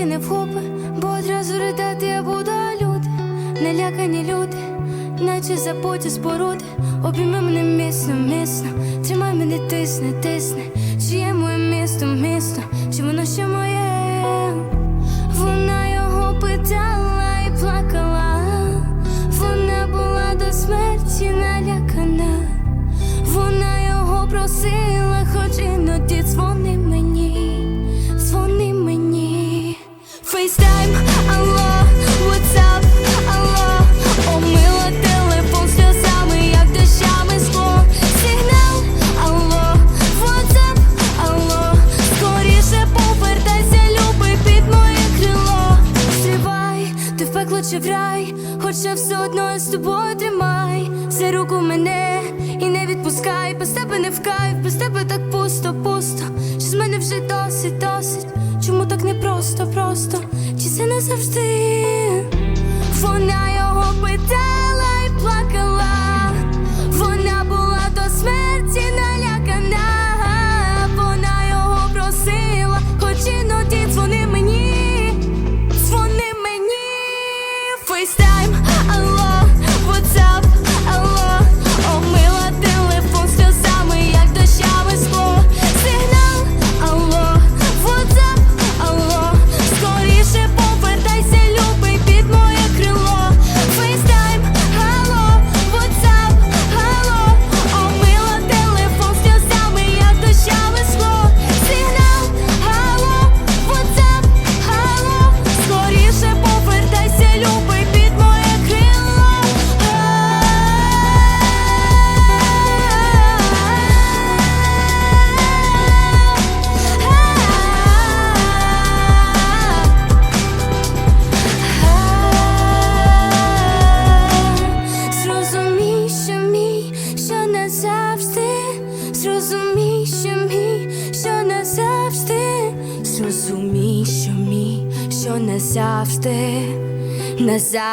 тільки не вхопи, бо одразу ридати я буду люди, налякані люди, наче запоті споруди, обійми мене міцно, міцно, тримай мене, тисне, тисне, чиє є моє місто, місто, чи воно ще моє, вона його питала і плакала, вона була до смерті налякана, вона його просила, хоч іноді дзвонив. FaceTime, алло, WhatsApp, алло, омила телефон сльозами, як дощами скло. Сигнал, алло, WhatsApp, алло, скоріше повертайся, любий під моє крило. Стривай, ти в пекло чи в рай, хоча все одно з тобою тримай. За руку мене і не відпускай, без тебе не в кайф, без тебе так Чи це не завжди? Зрозумій, що мій, що назавжди, зрозумій, що мій, що назавжди, назавжди.